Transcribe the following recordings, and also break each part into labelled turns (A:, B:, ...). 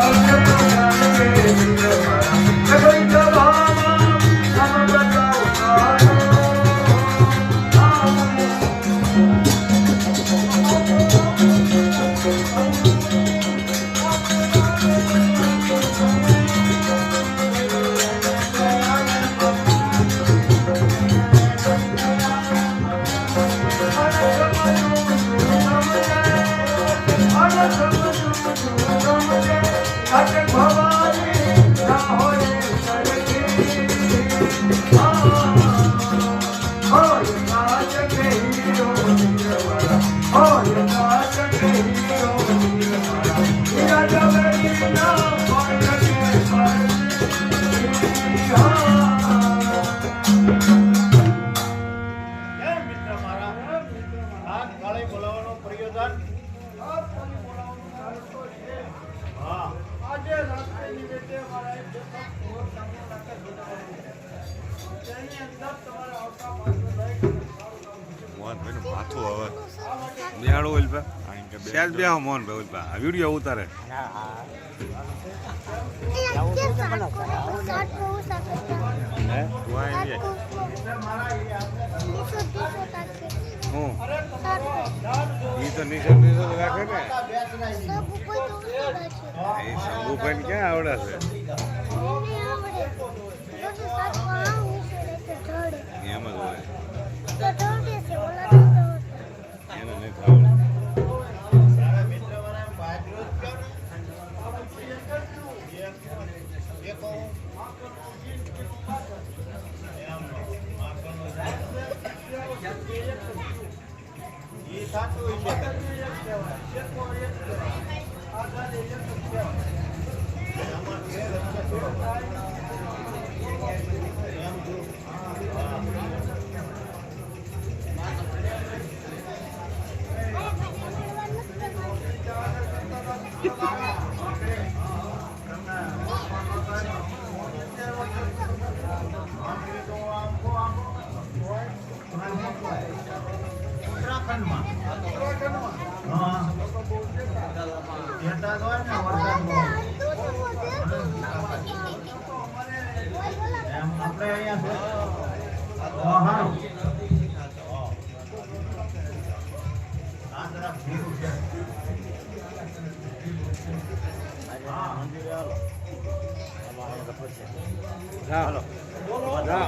A: thank Oh.
B: Mohanbhai નું માથું હવે નિહાળો ઓલ પે સેજ બે મોહનભાઈ ઓલ પે આ વીડિયો ઉતારે. હે? ઈ તો નિશાન નિશાન રાખે ને. એ શંભુભાઈ ક્યાં આવડે છે?
A: ये था तो ये ઉત્તરાખંડમાં હા કહેતા તો હોય ને વરસાદમાં. એમ આપણે અહીંયા છે. હા, હા. આ તરફ ભીરું છે. હા, મંદિરે હાલો.
B: જા જા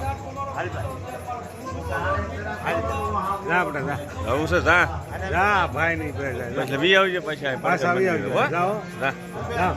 B: જા બેટા જા. જવું છે જા. જા ભાઈ નહીં
C: એટલે વી આવજે પછી
B: પાછા આવી આવજો.
C: જા.
B: જા.